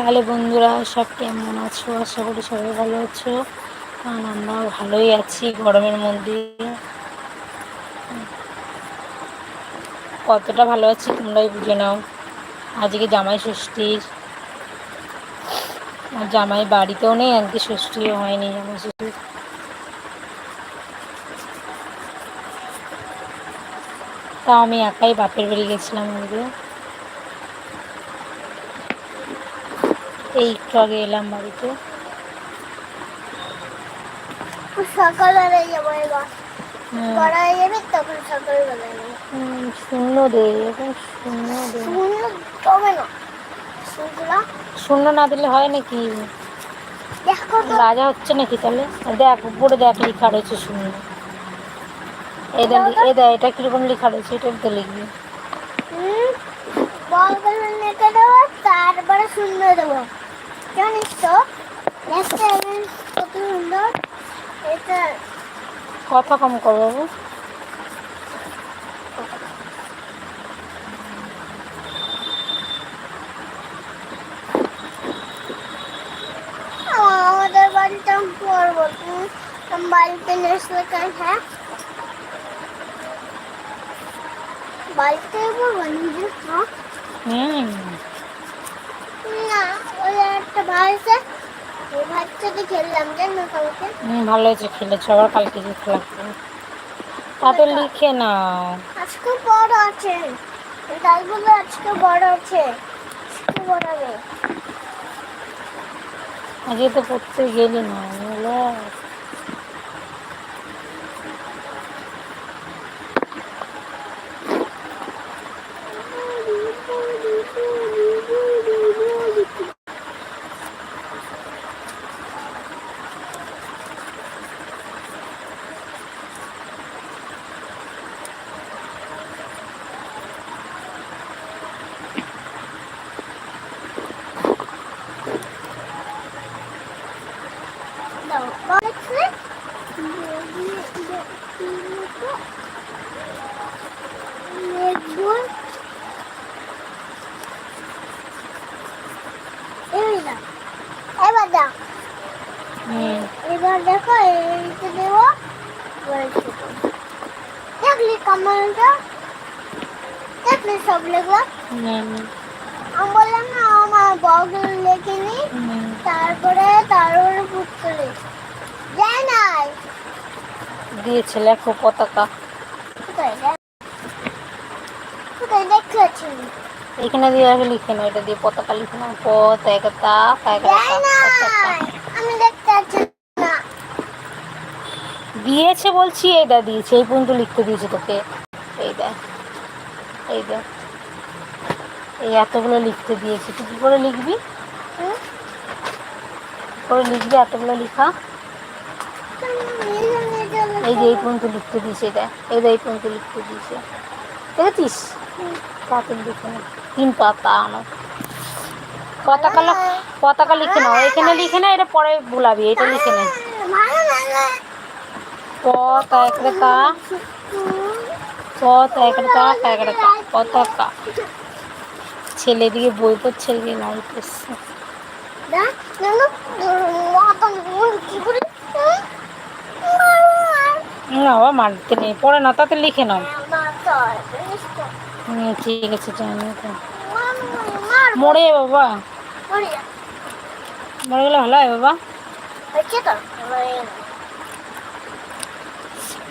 তাহলে বন্ধুরা, সব কেমন আছো? আশা করি সবাই ভালো আছো। কারণ আমরা ভালোই আছি গরমের মধ্যে। কতটা ভালো আছি তোমরাই বুঝে নাও। আজকে জামাই ষষ্ঠীর। জামাই বাড়িতেও নেই, আজকে ষষ্ঠীও হয়নি জামাই ষষ্ঠীর। তাও আমি একাই বাপের বাড়ি গেছিলাম আজকে। এই একটু আগে এলাম বাড়িতে। সকালবেলায় যাব এবার। হুম। বড় যাবে তখন সকালবেলায় শূন্য দে এখন শূন্য দে শূন্য তবে না। শূন্য না দিলে হয় নাকি? রাজা হচ্ছে নাকি তাহলে? দেখ উপরে দেখ লেখা রয়েছে শূন্য এই দেখ এই দেখ এটা কীরকম লেখা রয়েছে এটা তো লিখবি। বল দেবো তারপরে শূন্য দেবো জানিস তো দেখতে হবে কত সুন্দর এটা কথা কম কর বাবু আ- আমাদের বাড়িতে আমি পড়ব তুমি আমার বাড়িতে নেসলে কেন হ্যাঁ বাড়িতে পড়ব নিজে হ্যাঁ হুম না ভালো হয়েছে খেলেছো। আবার কালকে যেতে লাগবে তাতে লিখে নাও। আজকে বড় আছে। ডালগুলো আজকে বড় আছে। আজকে তো পড়তে গেলি না। নইলে দাও বলেছে মেঘগুল এই না এবার দাও হুম এবার দেখো এইটা দেবো বলছি দেখলি কামালটা দেখলি সব লেখা হুম আমি বললাম না আমার বগল তারপরে দিয়েছে লেখো পতাকা। এখানে দিয়ে আগে লিখে নাও এটা দিয়ে পতাকা লিখে নাও। পতাকা যায় আমি দেখতে না। দিয়েছে বলছি এইটা দিয়েছে এই পর্যন্ত লিখতে দিয়েছে তোকে। এই দেখ এই দেখ এই এতগুলো লিখতে দিয়েছে তুই কী করে লিখবি? করে লিখবে, এতগুলো লেখা। এই যে এই পর্যন্ত লিখতে দিয়েছে এটা, এই এই পর্যন্ত লিখতে দিয়েছে। দেখেছিস? তাড়াতাড়ি লিখে নে, তিন পাতা আনো। পতাকা পতাকা লিখে নাও। এখানে লিখে না, এটা পরে ভুলাবি এটা লিখে নে। পতাকা পতাকা পতাকা পতাকা। ছেলে দিকে বই পড়ছে এদিকে লাইট না বাবা মানতে নেই পরে না তাতে লিখে নাও। ঠিক আছে জানি মার মরে বাবা। মরে গেলে ভালো হয় বাবা।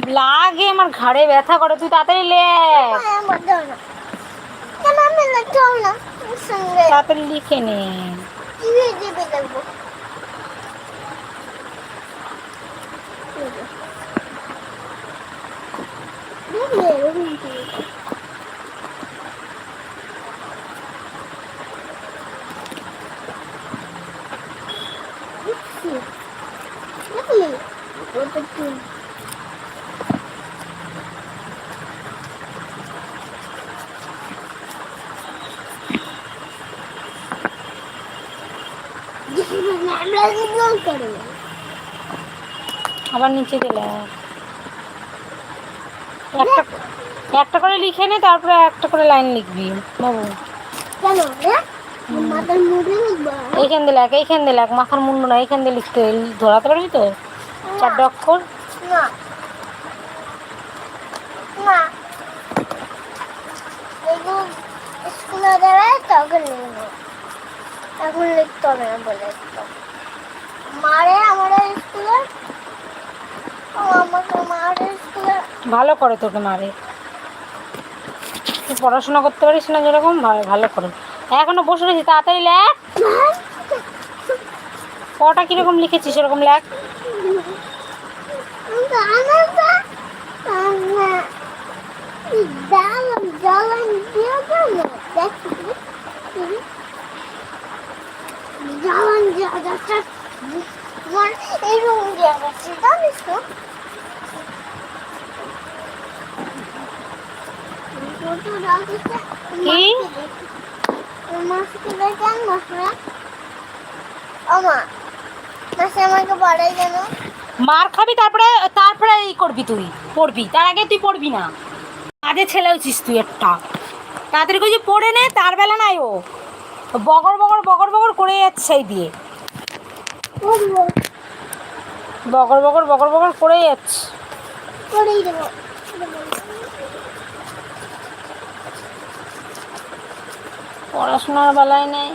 লাগে আমার ঘাড়ে ব্যথা করে তুই তাড়াতাড়ি লে। সঙ্গে। তাড়াতাড়ি লিখে নে। টিভি টিভি দেখব দেখলে এরকম TV দেখছি। দেখলি ওটা কি আমরা জল করে আবার নিচে গেলে। একটা একটা করে লিখে নে, তারপরে একটা করে লাইন লিখবি। বাবু। এইখান দিয়ে লেখ, এইখান দিয়ে লেখ, মাথার মুন্ডু না এইখান দিয়ে লিখতে ধরাতে পারবি তো? চারটে অক্ষর না। স্কুলে দেবে তখন এখন লিখতে হবে না বলে মারে আমাদের স্কুলে ও আমাকে মারে স্কুলে ভালো করে তোকে মারে তুই পড়াশোনা করতে পারিস না যেরকম ভালো করে এখনও বসে রয়েছি তাড়াতাড়ি লেখ কটা কীরকম লিখেছিস সেরকম লেখ জলন দিয়ে দেখি আমার এরকম দিয়ে যাচ্ছে জানিস তো? ফটো দাও দিচ্ছে কি? মাসকে দেখেন মাসরা ওমা মাসে আমাকে পড়াই কেন মার খাবি তারপরে তারপরে এই করবি তুই পড়বি। তার আগে তুই পড়বি না। কাজে ছেলে হচ্ছিস তুই একটা। তাড়াতাড়ি করে যে পড়ে নে তার বেলা নাই ও। বগর বগর বগর বগর করে যাচ্ছে এই দিয়ে। বগর বগর বগর বগর করে যাচ্ছে। পড়াশোনার বেলায় নেই।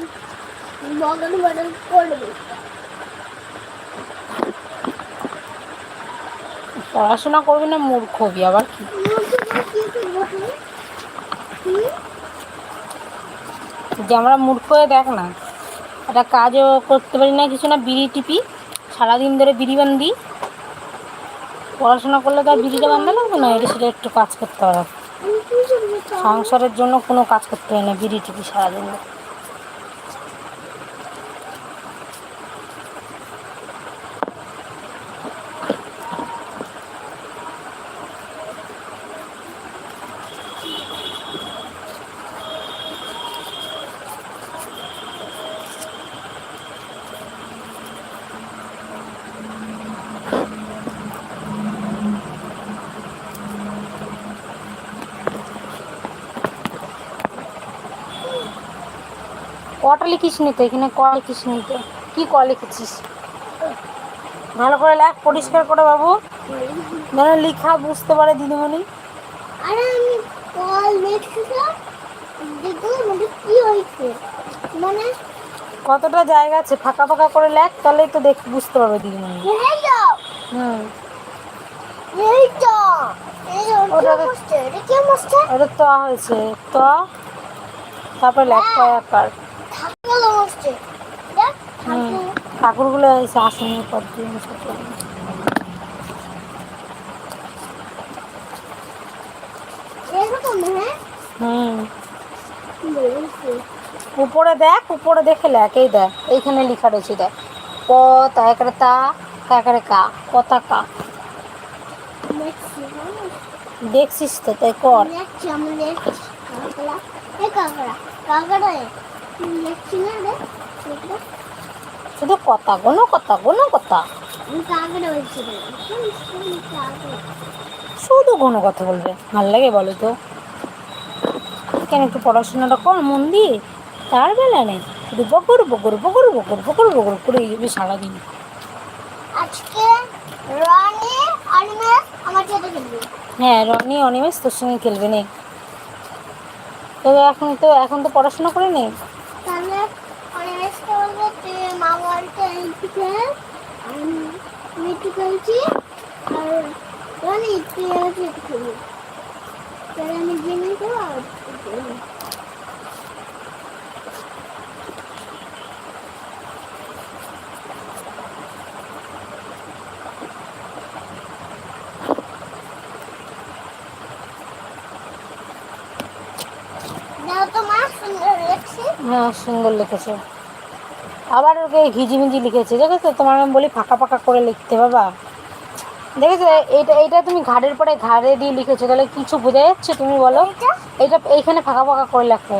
পড়াশোনা করবি না মূর্খবি আবার কি যে আমরা মূর্খ হয়ে দেখ না। একটা কাজও করতে পারি না, কিছু না, বিড়ি টিপি। সারাদিন ধরে বিড়ি বান্ধি পড়াশোনা করলে তো আর বিড়িটা বান্ধা লাগবে না, এটা সেটা একটু কাজ করতে হবে। সংসারের জন্য কোনো কাজ করতে হয় না, বিড়ি টিপি সারাদিন ধরে। কটা লিখিস নি তো এখানে ক লিখিস নি তো কি ক লিখেছিস? ভালো করে লেখ পরিষ্কার করে বাবু। যেন লিখা বুঝতে পারে দিদিমণি। আরে আমি কল দেখছিলাম মানে কি হয়েছে? মানে কতটা জায়গা আছে? ফাঁকা ফাঁকা করে লেখ তাহলেই তো দেখ বুঝতে পারবে দিদিমণি। হুম। ওটা তো- হয়েছে। ত তারপরে লেখ কয়াকার থাকল এসে আসেনি হ্যাঁ? হুম। উপরে দেখ উপরে দেখে লেখ এই দেখ এইখানে লেখা রয়েছে দেখ। ক তা একারে তা কা একারে কা। কতা কা দেখছিস তো তাই কর। কাকড়া। শুধু কথা গোনো কথা গোনো কথা। শুধু কোনো কথা বলবে ভালো লাগে বলো তো। কেন একটু পড়াশোনাটা কর মন দিয়ে। তার বেলা নেই শুধু বকর বকর বকর বকর বকর বকর করে যাবে সারাদিন। আজকে রানী অনিমেষ আমার সাথে খেলবে। হ্যাঁ রনি অনিমেষ তোর সঙ্গে খেলবে নেই। তবে এখন তো এখন তো পড়াশোনা করে নেই তাহলে অনিমেষকে বলবে তুই মিটু খেলছি আর তাহলে আমি সুন্দর লেখছি হ্যাঁ সুন্দর লিখেছে। আবার ওকে ঘিজিমিজি লিখেছে। দেখেছ? তোমার আমি বলি ফাঁকা ফাঁকা করে লিখতে বাবা। দেখেছ? এইটা এইটা তুমি ঘাড়ের পরে ঘাড়ে দিয়ে লিখেছো তাহলে কিছু বোঝা যাচ্ছে তুমি বলো? এটা এইখানে ফাঁকা ফাঁকা করে লেখো।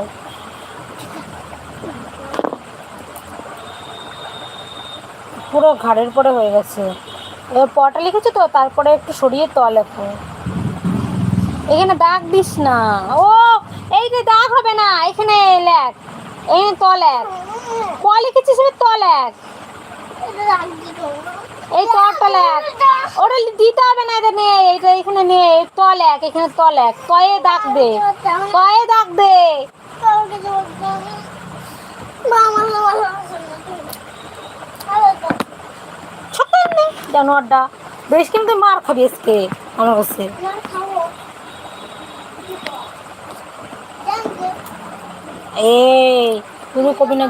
পুরো ঘাড়ের পরে হয়ে গেছে। এবার পটা লিখেছো তো? তারপরে একটু সরিয়ে ত লেখো। এখানে দাগ দিস না। ও এই যে দাগ হবে না এখানে লেখ। এই তল এক। ক লিখেছিস এবার তল এক। এই তল তল এক। ওটা দিতে হবে না এটা নে এটা এখানে নে তল এক, এখানে তল এক। কয়ে দাগ দে কয়ে দাগ দে জানোয়ারটা বেশ কিন্তু মার খাবি আজকে, আমার কাছে খাব জানতে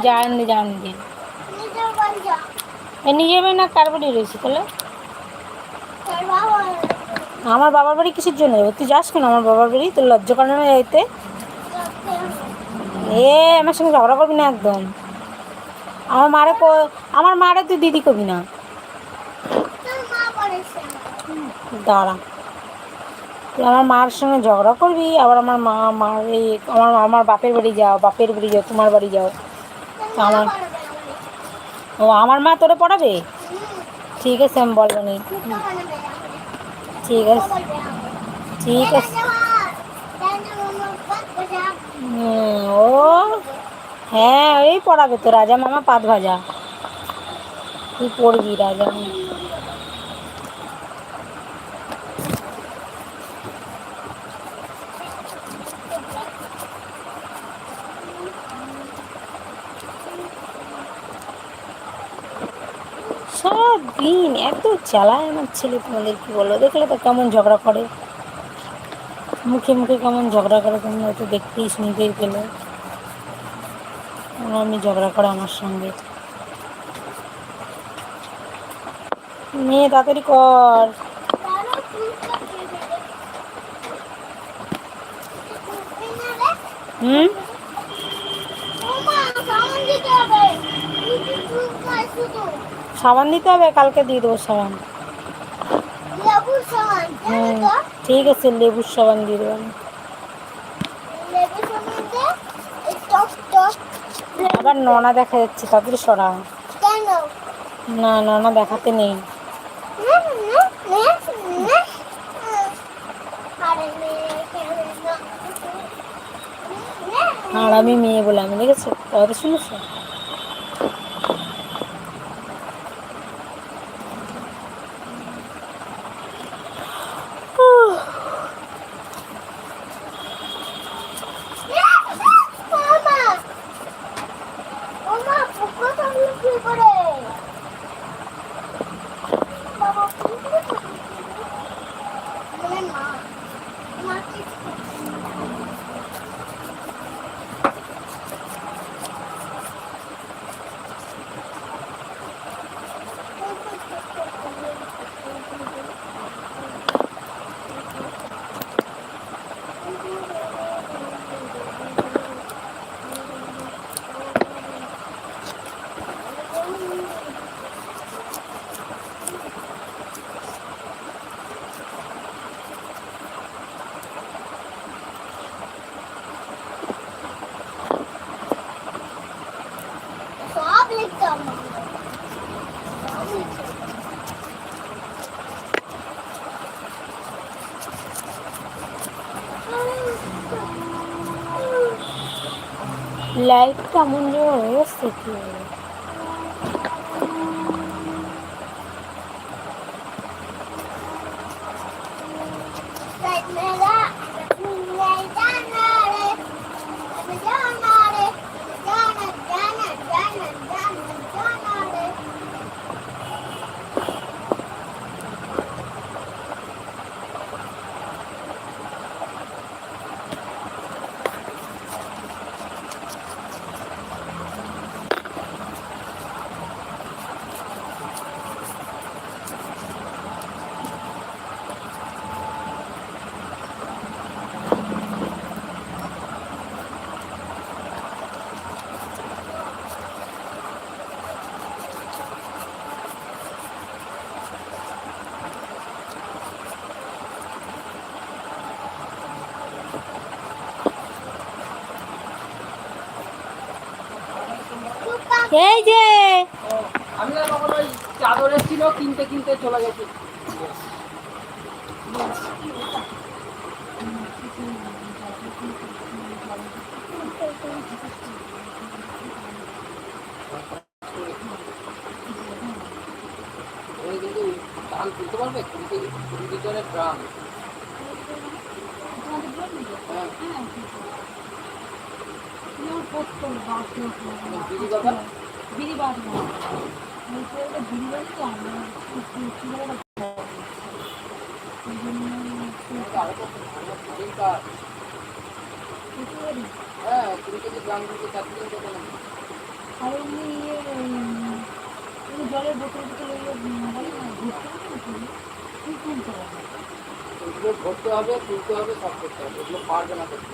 জান দে জান দে। নিজের না কার বাড়ি রয়েছে তাহলে? আমার বাবার বাড়ি কিসের জন্য? তুই যাস কেন আমার বাবার বাড়ি? তোর লজ্জা করে না যাইতে এ, আমার সঙ্গে ঝগড়া করবি না একদম। আমার মারে আমার মারে তুই দিদি কবি না। দাঁড়া। তুই আমার মার সঙ্গে ঝগড়া করবি, আবার আমার মা, মার এই আমার আমার বাপের বাড়ি যাও, বাপের বাড়ি যাও, তোমার বাড়ি যাও। আমার- ও, আমার মা তোরে পড়াবে? ঠিক আছে, আমি বলব নি। ঠিক আছে। ঠিক আছে। ও হ্যাঁ ওই পড়াবে তো, রাজা মামা পাত ভাজা। তুই পড়বি, রাজা মামা সারাদিন এত চালায় আমার ছেলে তোমাদের কি বলো দেখলে তো কেমন ঝগড়া করে। মুখে মুখে কেমন ঝগড়া করে তুমি হয়তো দেখতেই শুনতেই পেলে আর আমি ঝগড়া করে আমার সঙ্গে। মেয়ে, তাড়াতাড়ি কর। হুম। সাবান দিতে হবে কালকে দিয়ে দেবো সাবান। হুম ঠিক আছে লেবুর সাবান দিয়ে দেবো আবার ননা দেখা যাচ্ছে তাড়াতাড়ি সরা না ননা দেখাতে নেই। আর আমি মেয়ে বলে আমি দেখেছ কথা শুনেছো মামা! ওমা, পোকা থাকল কি করে? বাবা, পোকা থাকল কি করে? বলে মা, মা কি সব লিখতে হবে সব লিখতে হবে। লাইটটা এমন জোর হয়েছে কি এই যে। আমি না তখন ওই চাদর এসেছিল কিনতে কিনতে চলে গেছি ধান তুলতে পারবে কুড়ি কুড়ি লিটারের ড্রাম হ্যাঁ। বিড়ি বাবা বিড়ি বাদ না বিড়ি বাদ তো আমরা তো ভালো হ্যাঁ কুড়ি কেজি ড্রাম দিতে চার কিলো কত নেবে? আর এমনি ইয়ে জলের বোতল বোতল না ভর্তি না হবে তুলতে হবে সব করতে হবে। ওগুলো পারবে না করতে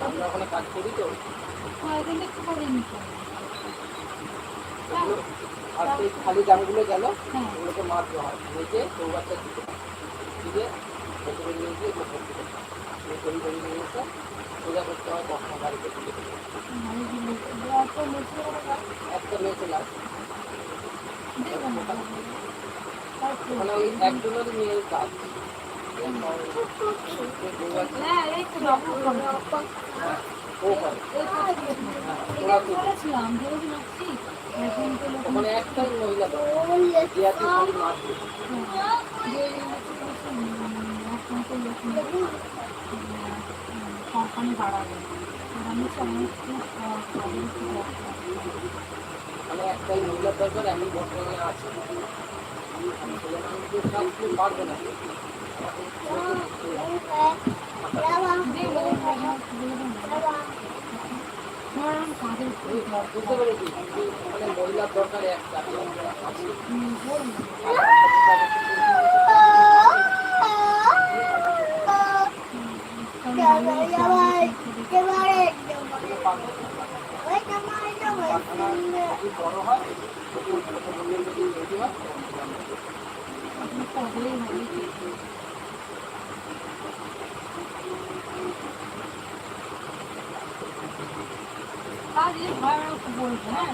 আমরা ওখানে কাজ করি তো। হ্যাঁ এখান থেকে করে নিতে হবে ওগুলো আর সেই খালি ড্রামগুলো গেল, ওগুলোকে মারতে হয়। মেজে চৌবাচ্চা দিতে দিয়ে ভেতরে নিয়ে গিয়ে ভর্তি করতে হয়। তৈরি তৈরি নিয়ে এসে সোজা করতে হয় কখনো তুলে দিতে একটা মেয়ে দেবে না মানে ওই একজনেরই মেয়ের কাজ। করে ও করে কোম্পানি বাড়াবে আমি সমস্ত মানে একটাই মহিলার দরকার আমি বর্তমানে আছি আমি বুঝতে পেরেছি কিন্তু মানে মহিলার দরকার একটা আছে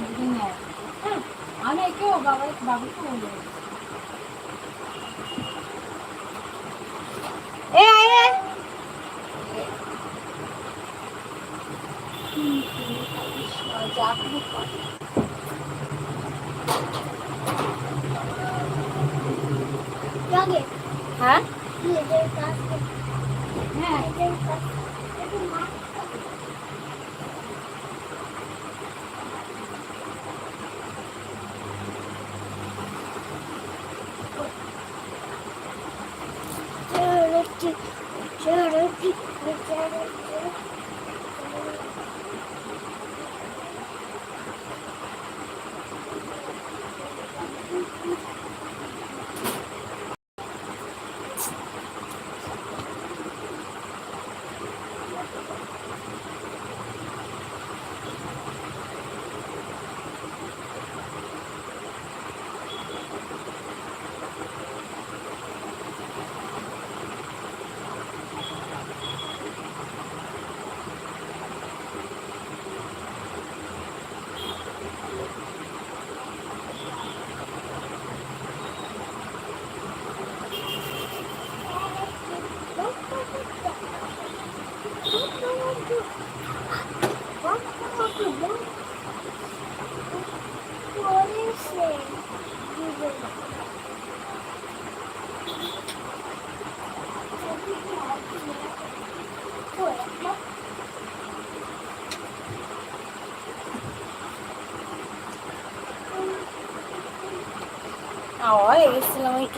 যদি বড় হয় যদি মহিলার যদি তৈরি হয় বলব হ্যাঁ যদি নেয় হ্যাঁ Thank you.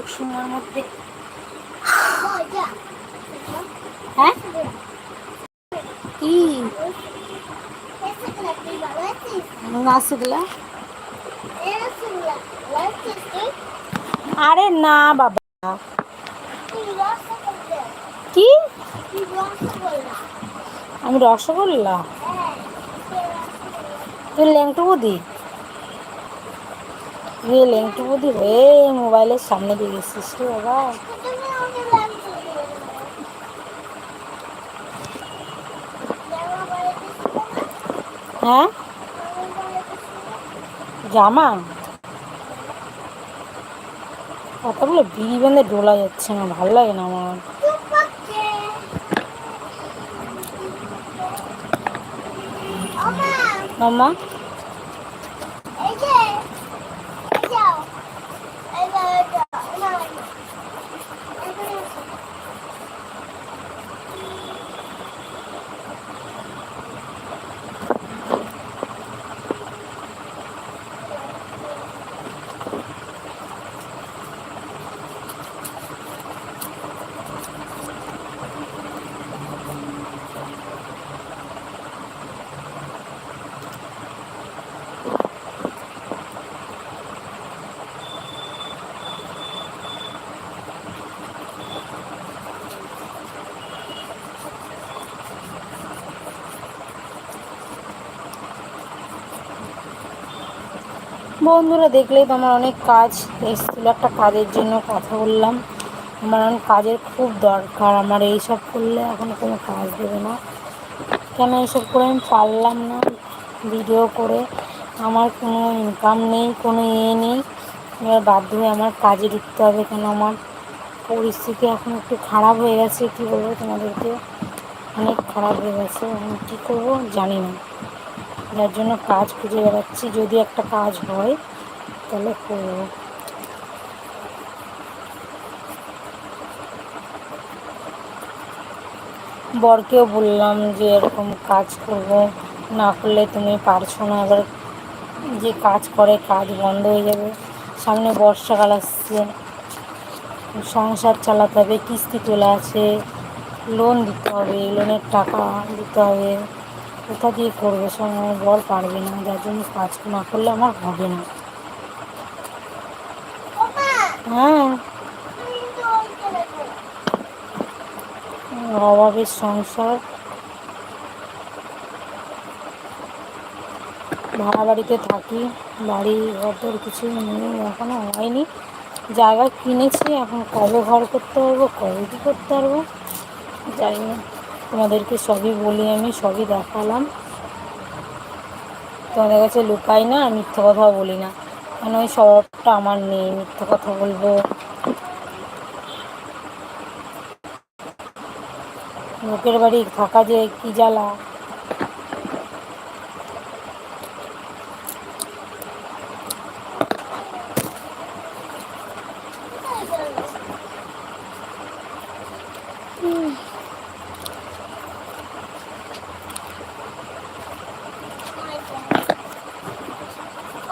সময়ের মধ্যে। হ্যাঁ? কি? আরে না বাবা। কি? আমি রসগোল্লা। তুই রসগোল্লা তুই ল্যাংটু বুদ্ধি রে মোবাইলের সামনে দিয়ে গেছিস রে বাবা হ্যাঁ জামা কতগুলো বিড়ি বেঁধে ডোলা যাচ্ছে না ভালো লাগে না আমার চুপ বন্ধুরা, দেখলেই তো আমার অনেক কাজ এসেছিল। একটা কাজের জন্য কথা বললাম। আমার অনেক কাজের খুব দরকার। আমার এইসব করলে এখন কোনো কাজ দেবে না। কেন এইসব করে আমি পারলাম না ভিডিও করে? আমার কোনো ইনকাম নেই, কোনো ইয়ে নেই। এবার বাধ্য হয়ে আমার কাজে ঢুকতে হবে কেন? আমার পরিস্থিতি এখন একটু খারাপ হয়ে গেছে। কী বলব তোমাদেরকে? অনেক খারাপ হয়ে গেছে। আমি কী করব জানি না। যার জন্য কাজ খুঁজে বেড়াচ্ছি। যদি একটা কাজ হয়, তাহলে করব। বরকেও বললাম যে এরকম কাজ করব। না করলে তুমি পারছ না। এবার যে কাজ করে, কাজ বন্ধ হয়ে যাবে। সামনে বর্ষাকাল আসছে। সংসার চালাতে হবে, কিস্তি তোলা আছে। লোন দিতে হবে, লোনের টাকা দিতে হবে। কোথা দিয়ে করবে? সময় বর পারবে না। যার জন্য কাজ না করলে আমার হবে না। হ্যাঁ। অভাবের সংসার। ভাড়া বাড়িতে থাকি, বাড়ি ঘর কিছুই নেই, এখনও হয়নি। জায়গা কিনেছি, এখন কবে ঘর করতে পারব, কবে কী করতে পারব? জানি না তোমাদেরকে সবই বলি আমি, সবই দেখালাম। তোমাদের কাছে লুকাই না, আর মিথ্যা কথাও বলি না। কেন ওই সবটা আমার নেই, মিথ্যে কথা বলব। লোকের বাড়ি থাকা যে কি জ্বালা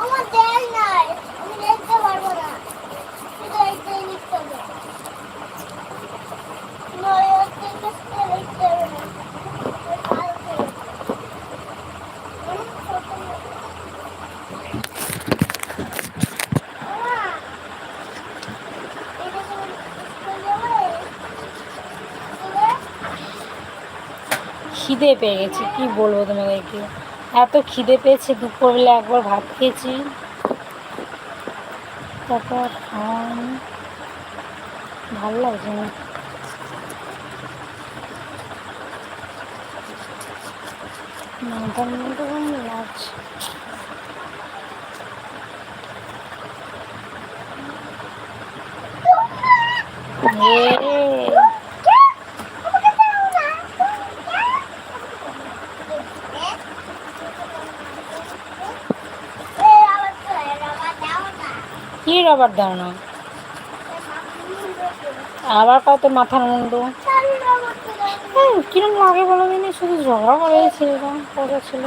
আমার দেয় নাই আমি দেখতে পারব না শুধু এইটাই লিখতে হবে নয় হচ্ছে লিখতে লিখতে হবে না কালকে খিদে পেয়ে গেছে কি বলব তোমাদেরকে? এত খিদে পেয়েছে দুপুরবেলা একবার ভাত খেয়েছি। তারপর ভালো লাগছে না। মাথার মধ্যে কেমন লাগছে কি রবার দাও না আবার কত মাথার মুন্ডু হুম, কিরম লাগে বলো দিনি শুধু ঝগড়া করে ছেলেটা পড়া ছিল।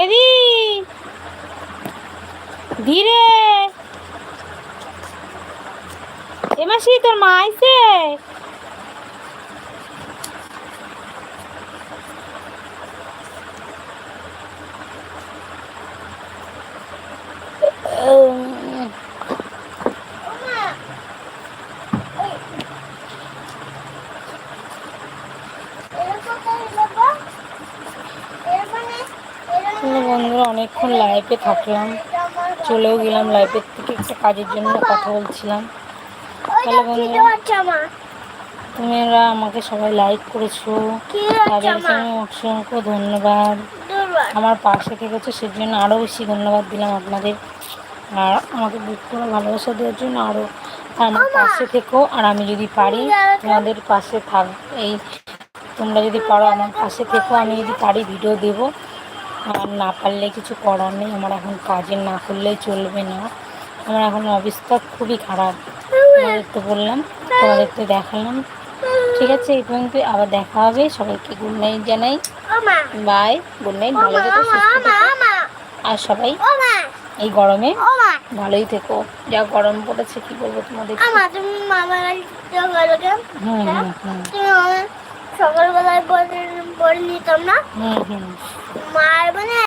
এদি! ধীরে! এমাসি তোর মা আইছে উম, তাহলে বন্ধুরা লাইভে থাকলাম চলেও গেলাম লাইভের থেকে একটা কাজের জন্য কথা বলছিলাম। তাহলে বন্ধুরা তোমরা আমাকে সবাই লাইক করেছ। তাদেরকে আমি অসংখ্য ধন্যবাদ। আমার পাশে থেকেছো সেজন্য আরও বেশি ধন্যবাদ দিলাম আপনাদের। আর আমাকে বুক করে ভালোবাসা দেওয়ার জন্য আরও আমার পাশে থেকো। আর আমি যদি পারি তোমাদের পাশে থাক এই তোমরা যদি পারো আমার পাশে থেকো। আমি যদি পারি ভিডিও দেবো। আর না পারলে কিছু করার নেই। আমার এখন কাজে না করলেই চলবে না। আমার এখন অবস্থা খুবই খারাপ। তোমাদের তো বললাম তোমাদের তো দেখালাম। ঠিক আছে এই পর্যন্ত আবার দেখা হবে। সবাইকে গুড নাইট জানাই। বাই গুড নাইট ভালো থেকো সুস্থ থেকো। আর সবাই এই গরমে ভালোই থেকো। যা গরম পড়েছে কি বলব তোমাদের হুম হুম হুম। সকালবেলায় বলে বলে নিতাম না? মার মানে